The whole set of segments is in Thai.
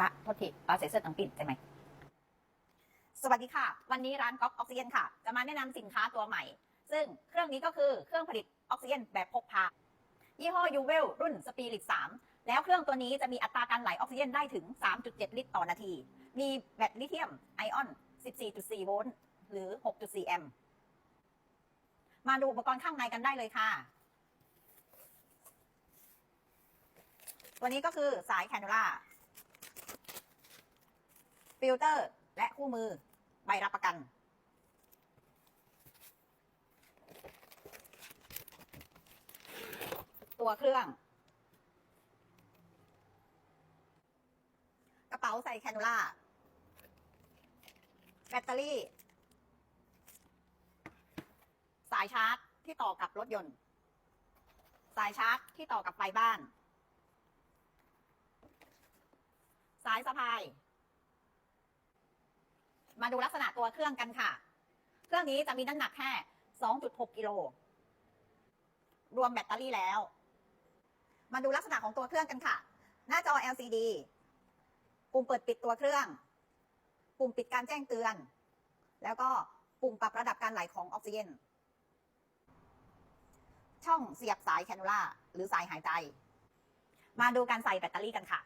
ปะโทษทีปลาเสเซอร์ตังปิ่นใช่ไหมสวัสดีค่ะ วันนี้ร้านก๊อกออกซิเจนค่ะ จะมาแนะนำสินค้าตัวใหม่ ซึ่งเครื่องนี้ก็คือเครื่องผลิตออกซิเจนแบบพกพา ยี่ห้อยูเวลรุ่นสปีริต3แล้วเครื่องตัวนี้จะมีอัตราการไหลออกซิเจนได้ถึง 3.7 ลิตรต่อนาที มีแบตลิเธียมไอออน 14.4 โวลต์หรือ 6.4 แอมป์มาดูอุปกรณ์ข้างในกันได้เลยค่ะ ตัวนี้ก็คือสายแคนูล่า ฟิลเตอร์ และคู่มือ ใบรับประกัน ตัวเครื่อง กระเป๋าใส่แคนูล่า แบตเตอรี่ สายชาร์จที่ต่อกับรถยนต์ สายชาร์จที่ต่อกับไฟบ้าน สายสะพาย มาดูลักษณะตัวเครื่องกันค่ะ เครื่องนี้จะมีน้ำหนักแค่ 2.6 กิโล รวมแบตเตอรี่แล้ว มาดูลักษณะของตัวเครื่องกันค่ะ หน้าจอ LCD ปุ่มเปิดปิดตัวเครื่อง ปุ่มปิดการแจ้งเตือน แล้วก็ปุ่มปรับระดับการไหลของออกซิเจน ช่องเสียบสายแคนูล่าหรือสายหายใจ มาดูการใส่แบตเตอรี่กันค่ะ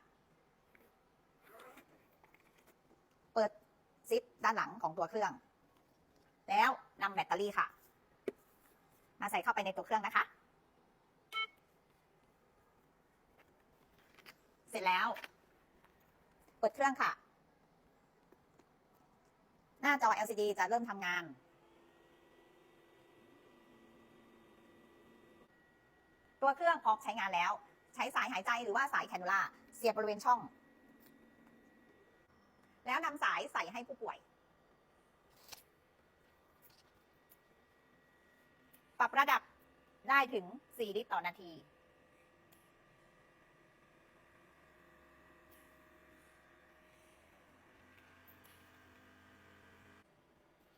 เปิด ซิปด้านหลังของตัวเครื่อง แล้วนำแบตเตอรี่ค่ะ มาใส่เข้าไปในตัวเครื่องนะคะ เสร็จแล้วเปิดเครื่องค่ะ หน้าจอ LCD จะเริ่มทำงานตัวเครื่องพร้อมใช้งานแล้ว ใช้สายหายใจหรือว่าสายแคนูล่าเสียบบริเวณช่อง แล้วนำสายใส่ให้ผู้ป่วย ปรับระดับได้ถึง 4 ลิตรต่อนาที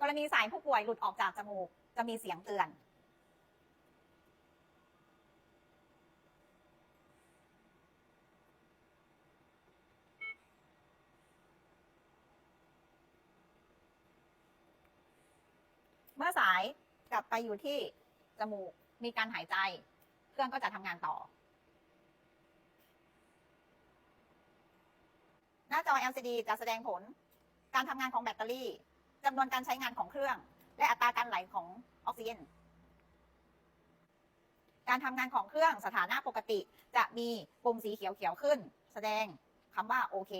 กรณีสายผู้ป่วยหลุดออกจากจมูกจะมีเสียงเตือนายกลับไปอยู่ที่จมูก มีการหายใจ เครื่องก็จะทำงานต่อ หน้าจอ LCD จะแสดงผล การทำงานของแบตเตอรี่จำนวนการใช้งานของเครื่อง และอัตราการไหลของออกซิเจนการทำงานของเครื่องสถานะปกติ จะมีปุ่มสีเขียวๆขึ้น แสดงคำว่าโอเค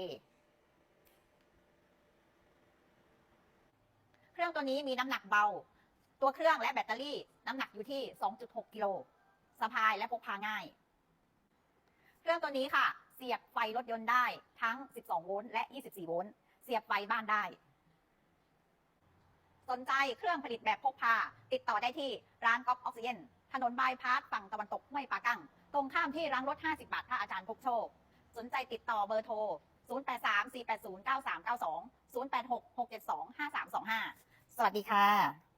เครื่องตัวนี้มีน้ำหนักเบา ตัวเครื่องและแบตเตอรี่ น้ำหนักอยู่ที่ 2.6 กิโลสะพายและพกพาง่าย เครื่องตัวนี้ค่ะ เสียบไฟรถยนต์ได้ทั้ง 12 โวลต์และ 24 โวลต์เสียบไฟบ้านได้ สนใจเครื่องผลิตแบบพกพา ติดต่อได้ที่ร้านก๊อฟออกซิเจนถนนบายพาสฝั่งตะวันตกห้วยปากั้ง ตรงข้ามที่ร้านรถ 50 บาทท่าอาจารย์พกโชค สนใจติดต่อเบอร์โทร 083 480 9392 086 672 5325 สวัสดีค่ะ